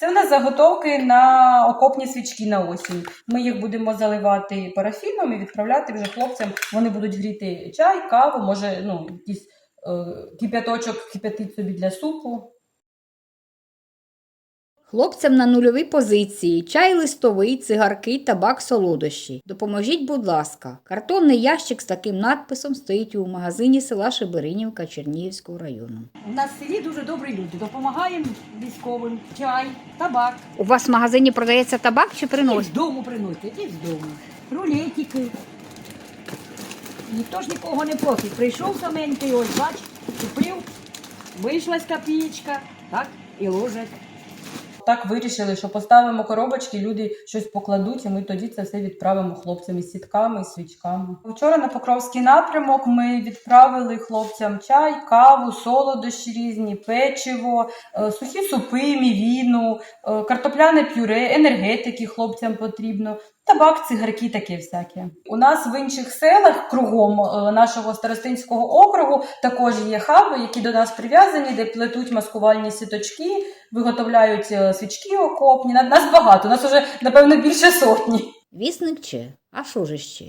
Це в нас заготовки на окопні свічки на осінь. Ми їх будемо заливати парафіном і відправляти вже хлопцям. Вони будуть гріти чай, каву, може, ну, якийсь е, кип'яточок кип'ятить собі для супу. Хлопцям на нульовій позиції, чай листовий, цигарки, табак, солодощі. Допоможіть, будь ласка. Картонний ящик з таким надписом стоїть у магазині села Шеберинівка Чернігівського району. У нас в селі дуже добрі люди. Допомагаємо військовим, чай, табак. У вас в магазині продається табак чи приносять? з дому приносять, і з дому. Рулетики. Ніхто ж нікого не просить. Прийшов саменький, ось бач, купив, вийшла з копієчка, так, і ложать. Так вирішили, що поставимо коробочки, люди щось покладуть, і ми тоді це все відправимо хлопцям із сітками, і свічками. Вчора на Покровський напрямок ми відправили хлопцям чай, каву, солодощі різні, печиво, е, сухі супи, мівіну, е, картопляне пюре, енергетики хлопцям потрібно. Табак, цигарки, таке всяке. У нас в інших селах кругом е, нашого старостинського округу також є хаби, які до нас прив'язані, де плетуть маскувальні сіточки, виготовляють е, свічки окопні. На- Нас багато, нас уже напевно більше сотні. Вісник чи? А що ж ще?